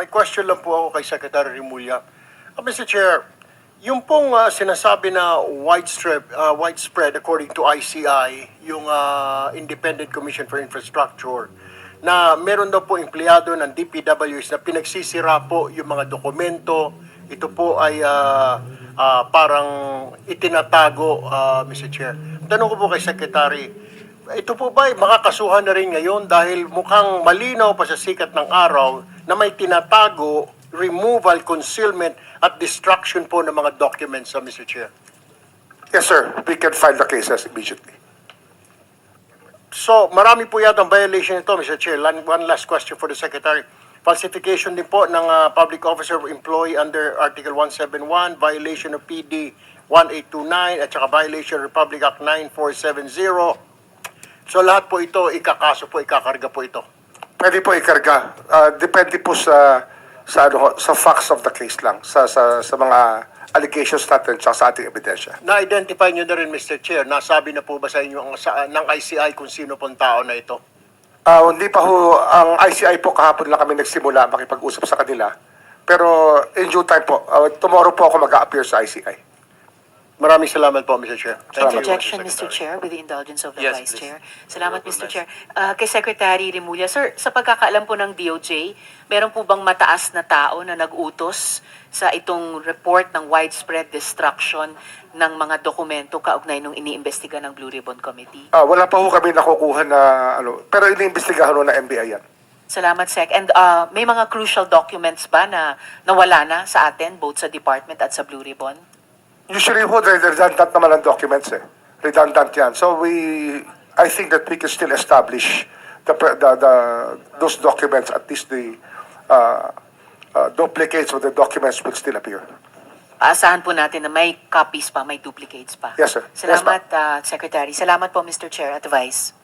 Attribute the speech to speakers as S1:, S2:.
S1: May question lang po ako kay Secretary Remulla. Uh, Mr. Chair, yung pong uh, sinasabi na widespread, uh, widespread according to ICI, yung uh, Independent Commission for Infrastructure, na meron daw po empleyado ng DPWs na pinagsisira po yung mga dokumento. Ito po ay uh, uh, parang itinatago, uh, Mr. Chair. Tanong ko po kay Secretary, ito po ba ay makakasuhan na rin ngayon dahil mukhang malinaw pa sa sikat ng araw na may tinatago, removal, concealment at destruction po ng mga documents, uh, Mr. Chair.
S2: Yes, sir. We can file the cases immediately.
S1: So, marami po yata ang violation ito, Mr. Chair. One last question for the Secretary. Falsification din po ng uh, public officer or employee under Article 171, violation of PD 1829, at saka violation of Republic Act 9470. So, lahat po ito, ikakaso po, ikakarga po ito.
S2: Pwede po ikarga. Ah, depende po sa sa ano, sa facts of the case lang, sa sa sa mga allegations natin at sa ating ebidensya.
S1: Na-identify nyo na rin, Mr. Chair, nasabi na po ba sa inyo ang, sa, ng ICI kung sino pong tao na ito?
S2: Ah, hindi pa ho, ang ICI po kahapon lang kami nagsimula makipag-usap sa kanila. Pero in due time po, ah, tomorrow po ako mag-a-appear sa ICI.
S1: Maraming salamat po, Mr. Chair. Thank you, Mr. Secretary.
S3: Chair, with the indulgence of the
S4: Yes,
S3: Vice
S4: please.
S3: Chair. Salamat,
S4: Honorable
S3: Mr. Chair. Ah, kay Secretary Remulla, sir, sa pagkakaalam po ng DOJ, meron po bang mataas na tao na nag-utos sa itong report ng widespread destruction ng mga dokumento kaugnay nung iniimbestiga ng Blue Ribbon Committee?
S2: Ah, wala pa ho kami nakukuha na ano, pero iniimbestigahan ho ng NBI yan.
S3: Salamat, Sec. And ah, may mga crucial documents ba na nawala na sa atin, both sa department at sa Blue Ribbon?
S2: Usually ho, redundant naman ang documents eh. Redundant yan. So we, I think that we can still establish the, the, the those documents, at least the uh, uh, duplicates of the documents will still appear.
S3: Aasahan po natin na may copies pa, may duplicates pa.
S2: Yes, sir. Yes,
S3: Salamat, ah, Secretary. Salamat po, Mr. Chair at Vice.